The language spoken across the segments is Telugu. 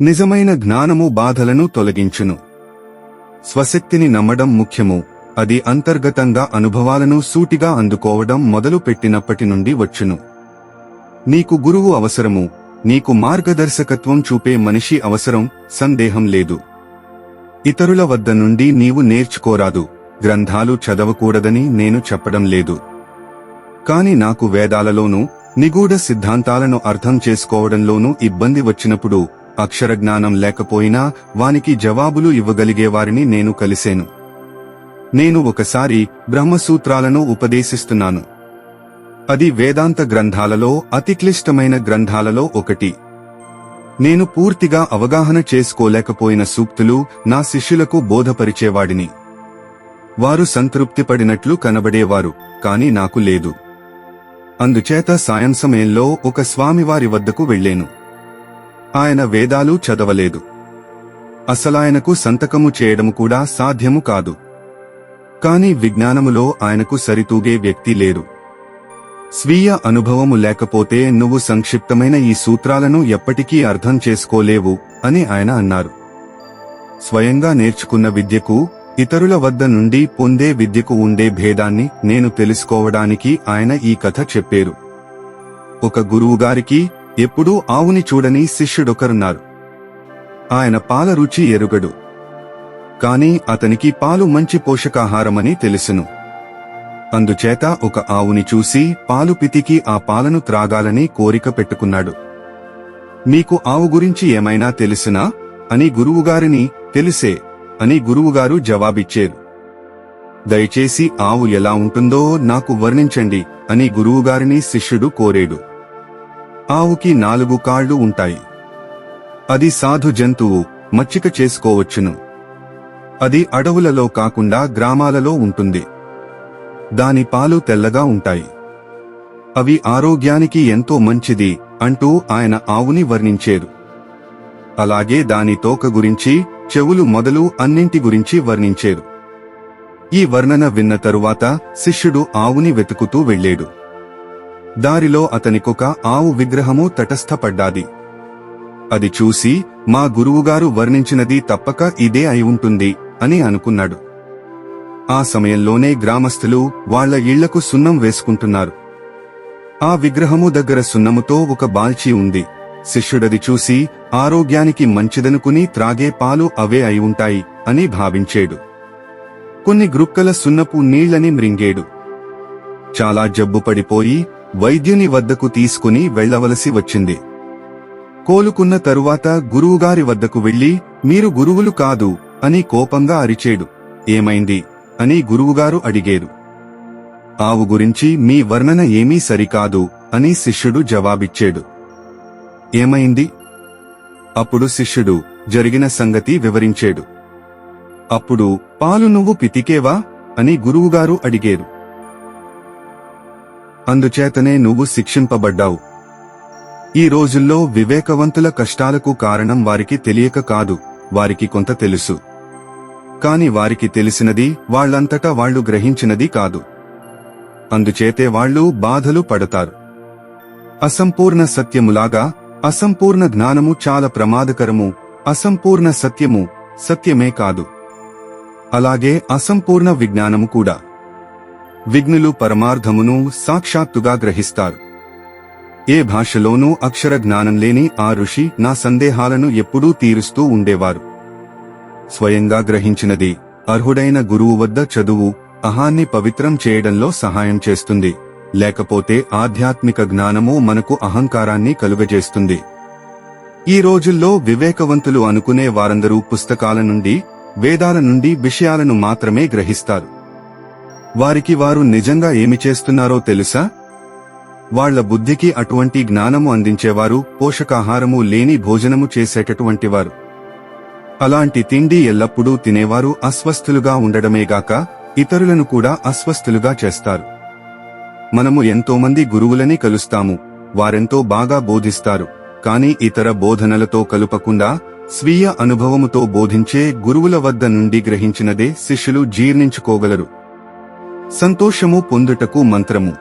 నిజమైన జ్ఞానము బాధలను తొలగించును. స్వశక్తిని నమ్మడం ముఖ్యము. అది అంతర్గతంగా అనుభవాలను సూటిగా అందుకోవడం మొదలు పెట్టినప్పటి నుండి వచ్చును. నీకు గురువు అవసరము. నీకు మార్గదర్శకత్వం చూపే మనిషి అవసరం సందేహం లేదు. ఇతరుల వద్ద నుండి నీవు నేర్చుకోరాదు. గ్రంథాలు చదవకూడదని నేను చెప్పడం లేదు. కాని నాకు వేదాలలోనూ నిగూఢ సిద్ధాంతాలను అర్థం చేసుకోవడంలోనూ ఇబ్బంది వచ్చినప్పుడు అక్షరజ్ఞానం లేకపోయినా వానికి జవాబులు ఇవ్వగలిగేవారిని నేను కలిసేను నేను ఒకసారి బ్రహ్మసూత్రాలను ఉపదేశిస్తున్నాను. అది వేదాంత గ్రంథాలలో అతి క్లిష్టమైన గ్రంథాలలో ఒకటి. నేను పూర్తిగా అవగాహన చేసుకోలేకపోయిన సూక్తులు నా శిష్యులకు బోధపరిచేవాడిని. వారు సంతృప్తిపడినట్లు కనబడేవారు కాని నాకు లేదు. అందుచేత సాయం సమయంలో ఒక స్వామివారి వద్దకు వెళ్ళేను ఆయన వేదాలు చదవలేదు. అసలాయనకు సంతకము చేయడము కూడా సాధ్యము కాదు. కాని విజ్ఞానములో ఆయనకు సరితూగే వ్యక్తి లేరు. స్వీయ అనుభవము లేకపోతే నువ్వు సంక్షిప్తమైన ఈ సూత్రాలను ఎప్పటికీ అర్థం చేసుకోలేవు అని ఆయన అన్నారు. స్వయంగా నేర్చుకున్న విద్యకు ఇతరుల వద్ద నుండి పొందే విద్యకు ఉండే భేదాన్ని నేను తెలుసుకోవడానికి ఆయన ఈ కథ చెప్పారు. ఒక గురువుగారికి ఎప్పుడూ ఆవుని చూడని శిష్యుడొకరున్నారు. ఆయన పాల రుచి ఎరుగడు. కాని అతనికి పాలు మంచి పోషకాహారమని తెలుసును. అందుచేత ఒక ఆవుని చూసి పాలు పితికి ఆ పాలను త్రాగాలని కోరిక పెట్టుకున్నాడు. మీకు ఆవు గురించి ఏమైనా తెలుసునా అని గురువుగారిని తెలిసే అని గురువుగారు జవాబిచ్చారు. దయచేసి ఆవు ఎలా ఉంటుందో నాకు వర్ణించండి అని గురువుగారిని శిష్యుడు కోరేడు. ఆవుకి నాలుగు కాళ్ళు ఉంటాయి. అది సాధు జంతువు మచ్చిక చేసుకోవచ్చును. అది అడవులలో కాకుండా గ్రామాలలో ఉంటుంది. దాని పాలు తెల్లగా ఉంటాయి. అవి ఆరోగ్యానికి ఎంతో మంచిది అంటూ ఆయన ఆవుని వర్ణించేరు. అలాగే దాని తోక గురించి చెవులు మొదలు అన్నింటి గురించి వర్ణించేరు. ఈ వర్ణన విన్న తరువాత శిష్యుడు ఆవుని వెతుకుతూ వెళ్ళేడు దారిలో అతనికొక ఆవు విగ్రహము తటస్థపడ్డాది. అది చూసి మా గురువుగారు వర్ణించినది తప్పక ఇదే అయి ఉంటుంది అని అనుకున్నాడు. ఆ సమయంలోనే గ్రామస్థులు వాళ్ళ ఇళ్ళకు సున్నం వేసుకుంటున్నారు. ఆ విగ్రహము దగ్గర సున్నముతో ఒక బాల్చి ఉంది. శిష్యుడది చూసి ఆరోగ్యానికి మంచిదనుకుని త్రాగే పాలు అవే అయి ఉంటాయి అని భావించేడు. కొన్ని గ్రుక్కల సున్నపు నీళ్ళని మ్రింగేడు చాలా జబ్బు పడిపోయి వైద్యుని వద్దకు తీసుకుని వెళ్ళవలసి వచ్చింది. కోలుకున్న తరువాత గురువుగారి వద్దకు వెళ్ళి మీరు గురువులు కాదు అని కోపంగా అరిచేడు. ఏమైంది? అని గురువుగారు అడిగేరు. ఆవు గురించి మీ వర్ణన ఏమీ సరికాదు అని శిష్యుడు జవాబిచ్చాడు. ఏమైంది? అప్పుడు శిష్యుడు జరిగిన సంగతి వివరించాడు. అప్పుడు పాలు నువ్వు పితికేవా? అని గురువుగారు అడిగేరు. అందుచేతనే నువ్వు శిక్షింపబడ్డావు. ఈ రోజుల్లో వివేకవంతుల కష్టాలకు కారణం వారికి తెలియక కాదు వారికి కొంత తెలుసు. కాని వారికి తెలిసినది వాళ్ళంతటా వాళ్ళు గ్రహించినది కాదు. అందుచేతే వాళ్ళు బాధలు పడతారు. అసంపూర్ణ సత్యములాగా అసంపూర్ణ జ్ఞానము చాలా ప్రమాదకరము అసంపూర్ణ సత్యము సత్యమే కాదు. అలాగే అసంపూర్ణ విజ్ఞానము కూడా. విఘ్నులు పరమార్థమును సాక్షాత్తుగా గ్రహిస్తారు. ఏ భాషలోనూ అక్షర జ్ఞానం లేని ఆ ఋషి నా సందేహాలను ఎప్పుడూ తీరుస్తూ ఉండేవారు. స్వయంగా గ్రహించినది అర్హుడైన గురువు వద్ద చదువు అహాన్ని పవిత్రం చేయడంలో సహాయం చేస్తుంది. లేకపోతే ఆధ్యాత్మిక జ్ఞానము మనకు అహంకారాన్ని కలుగజేస్తుంది. ఈ రోజుల్లో వివేకవంతులు అనుకునే వారందరూ పుస్తకాల నుండి వేదాల నుండి విషయాలను మాత్రమే గ్రహిస్తారు. వారికి వారు నిజంగా ఏమి చేస్తున్నారో తెలుసా? వాళ్ళ బుద్ధికి అటువంటి జ్ఞానము అందించేవారు పోషకాహారము లేని భోజనము చేసేటటువంటి వారు. అలాంటి తిండి ఎల్లప్పుడూ తినేవారు అస్వస్థులుగా ఉండడమేగాక ఇతరులను కూడా అస్వస్థులుగా చేస్తారు. మనము ఎంతోమంది గురువులని కలుస్తాము వారెంతో బాగా బోధిస్తారు కాని ఇతర బోధనలతో కలుపకుండా స్వీయ అనుభవముతో బోధించే గురువుల వద్ద నుండి గ్రహించినదే శిష్యులు జీర్ణించుకోగలరు. సంతోషము పొందుటకు మంత్రము.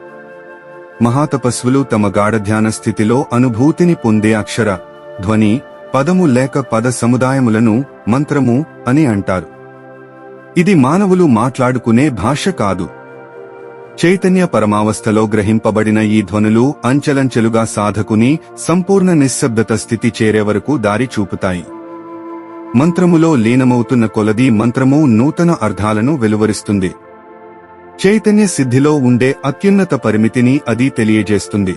మహాతపస్వులు తమ గాఢధ్యాన స్థితిలో అనుభూతిని పొందే అక్షర ధ్వని పదము లేక పద సముదాయములను మంత్రము అని అంటారు. ఇది మానవులు మాట్లాడుకునే భాష కాదు. చైతన్య పరమావస్థలో గ్రహింపబడిన ఈ ధ్వనులు అంచెలంచెలుగా సాధకుని సంపూర్ణ నిశ్శబ్దత స్థితి చేరే వరకు దారి చూపుతాయి. మంత్రములో లీనమవుతున్న కొలది మంత్రము నూతన అర్థాలను వెలువరిస్తుంది. చైతన్య సిద్ధిలో ఉండే అత్యున్నత పరిమితిని అది తెలియజేస్తుంది.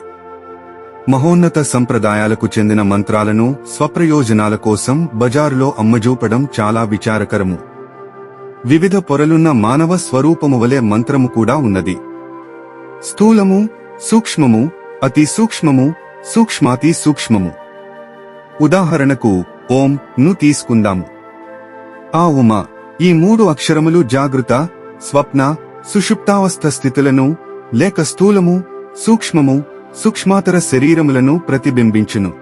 మహోన్నత సంప్రదాయాలకు చెందిన మంత్రాలను స్వప్రయోజనాల కోసం బజారులో అమ్మజూపడం చాలా విచారకరము. వివిధ పొరలున్న మానవ స్వరూపము వలె మంత్రము కూడా ఉన్నది. స్థూలము సూక్ష్మము అతి సూక్ష్మము సూక్ష్మాతి సూక్ష్మము. ఉదాహరణకు ఓం ను తీసుకుందాము. ఆ ఉమ ఈ మూడు అక్షరములు జాగృత స్వప్న సుషుప్తావస్థ స్థితులను లేక స్థూలము సూక్ష్మము సూక్ష్మాతర శరీరములను ప్రతిబింబించును.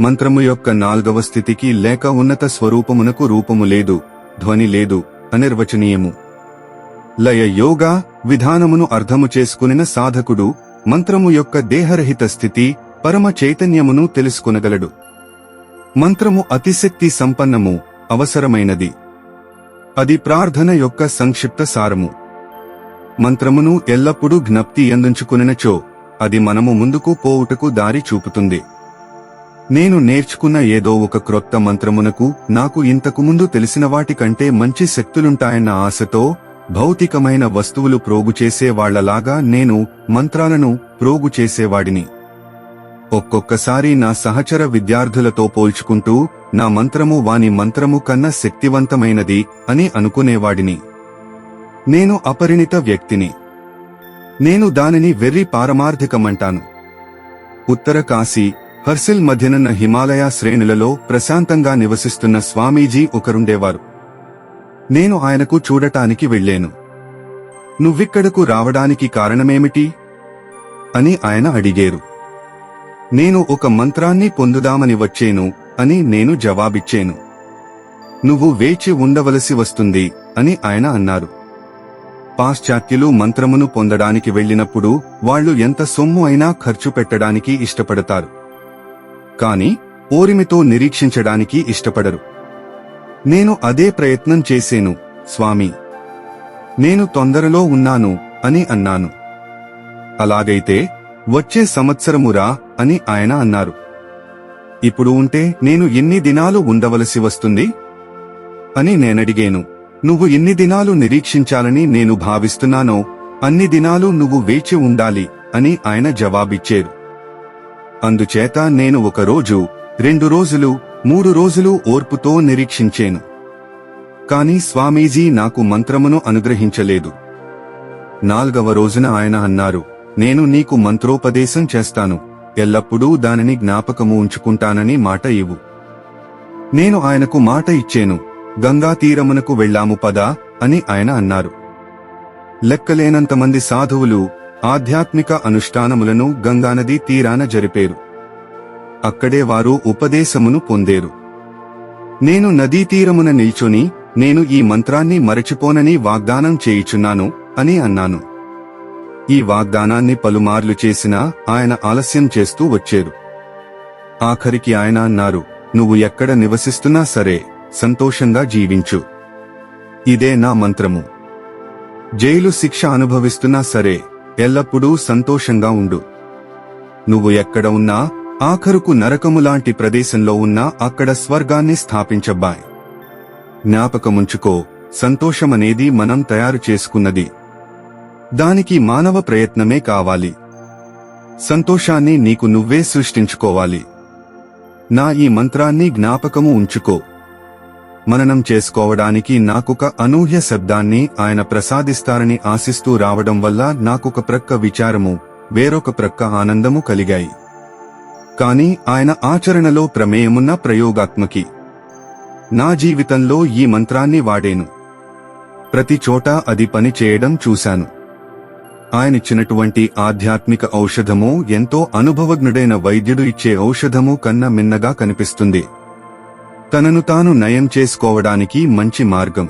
మంత్రము యొక్క నాల్గవ స్థితికి లేక ఉన్నత స్వరూపమునకు రూపము లేదు ధ్వని లేదు అనిర్వచనీయము. లయ యోగా విధానమును అర్థము చేసుకునిన సాధకుడు మంత్రము యొక్క దేహరహిత స్థితి పరమ చైతన్యమును తెలుసుకొనగలడు. మంత్రము అతిశక్తి సంపన్నము అవసరమైనది. అది ప్రార్థన యొక్క సంక్షిప్త సారము. మంత్రమును ఎల్లప్పుడూ జ్ఞప్తి ఎందుంచుకునినచో అది మనము ముందుకు పోవుటకు దారి చూపుతుంది. నేను నేర్చుకున్న ఏదో ఒక క్రొత్త మంత్రమునకు నాకు ఇంతకు ముందు తెలిసిన వాటికంటే మంచి శక్తులుంటాయన్న ఆశతో భౌతికమైన వస్తువులు ప్రోగు చేసేవాళ్ళలాగా నేను మంత్రాలను ప్రోగు చేసేవాడిని. ఒక్కొక్కసారి నా సహచర విద్యార్థులతో పోల్చుకుంటూ నా మంత్రము వాని మంత్రము కన్నా శక్తివంతమైనది అని అనుకునేవాడిని. నేను అపరిణిత వ్యక్తిని. నేను దానిని వెర్రి పారమార్థికమంటాను. ఉత్తర కాశీ హర్సిల్ మధ్యనున్న హిమాలయ శ్రేణులలో ప్రశాంతంగా నివసిస్తున్న స్వామీజీ ఒకరుండేవారు. నేను ఆయనకు చూడటానికి వెళ్ళేను నువ్విక్కడకు రావడానికి కారణమేమిటి? అని ఆయన అడిగేరు. నేను ఒక మంత్రాన్ని పొందుదామని వచ్చేను అని నేను జవాబిచ్చాను. నువ్వు వేచి ఉండవలసి వస్తుంది అని ఆయన అన్నారు. పాశ్చాత్యులు మంత్రమును పొందడానికి వెళ్ళినప్పుడు వాళ్ళు ఎంత సొమ్ము అయినా ఖర్చు పెట్టడానికి ఇష్టపడతారు. కాని ఓరిమితో నిరీక్షించడానికి ఇష్టపడరు. నేను అదే ప్రయత్నం చేసేను స్వామి. నేను తొందరలో ఉన్నాను అని అన్నాను. అలాగైతే వచ్చే సంవత్సరమురా అని ఆయన అన్నారు. ఇప్పుడు ఉంటే నేను ఎన్ని దినాలు ఉండవలసి వస్తుంది? అని నేనడిగాను. నువ్వు ఎన్ని దినాలు నిరీక్షించాలని నేను భావిస్తున్నానో అన్ని దినాలు నువ్వు వేచి ఉండాలి అని ఆయన జవాబిచ్చారు. అందుచేత నేను ఒక రోజు రెండు రోజులు మూడు రోజులు ఓర్పుతో నిరీక్షించేను. కాని స్వామీజీ నాకు మంత్రమును అనుగ్రహించలేదు. నాల్గవ రోజున ఆయన అన్నారు నేను నీకు మంత్రోపదేశం చేస్తాను ఎల్లప్పుడూ దానిని జ్ఞాపకము ఉంచుకుంటానని మాట ఇవ్వు. నేను ఆయనకు మాట ఇచ్చేను గంగా తీరమునకు వెళ్ళాము పదా అని ఆయన అన్నారు. లెక్కలేనంతమంది సాధువులు ఆధ్యాత్మిక అనుష్ఠానములను గంగానది తీరాన జరిపేరు. అక్కడే వారు ఉపదేశమును పొందేరు. నేను నదీ తీరమున నిల్చొని నేను ఈ మంత్రాన్ని మరచిపోనని వాగ్దానం చేయుచున్నాను అని అన్నాను. ఈ వాగ్దానాన్ని పలుమార్లు చేసినా ఆయన ఆలస్యం చేస్తూ వచ్చేరు. ఆఖరికి ఆయన అన్నారు నువ్వు ఎక్కడ నివసిస్తున్నా సరే సంతోషంగా జీవించు. ఇదే నా మంత్రము. జైలు శిక్ష అనుభవిస్తున్నా సరే ఎల్లప్పుడూ సంతోషంగా ఉండు. నువ్వు ఎక్కడ ఉన్నా ఆఖరుకు నరకములాంటి ప్రదేశంలో ఉన్నా అక్కడ స్వర్గాన్ని స్థాపించబ్బాయ్. జ్ఞాపకముంచుకో సంతోషమనేది మనం తయారు చేసుకున్నది. దానికి మానవ ప్రయత్నమే కావాలి. సంతోషాన్ని నీకు నువ్వే సృష్టించుకోవాలి. నా ఈ మంత్రాన్ని జ్ఞాపకము ఉంచుకో. మననం చేసుకోవడానికి నాకొక అనూహ్య శబ్దాన్ని ఆయన ప్రసాదిస్తారని ఆశిస్తూ రావడం వల్ల నాకొక ప్రక్క విచారము వేరొక ప్రక్క ఆనందము కలిగాయి. కాని ఆయన ఆచరణలో ప్రమేయమున్న ప్రయోగాత్మకి. నా జీవితంలో ఈ మంత్రాన్ని వాడేను. ప్రతి చోట అది పని చేయడం చూశాను. ఆయనిచ్చినటువంటి ఆధ్యాత్మిక ఔషధము ఎంతో అనుభవజ్ఞుడైన వైద్యుడు ఇచ్చే ఔషధము కన్నా మిన్నగా కనిపిస్తుంది. తనను తాను నయం చేసుకోవడానికి మంచి మార్గం.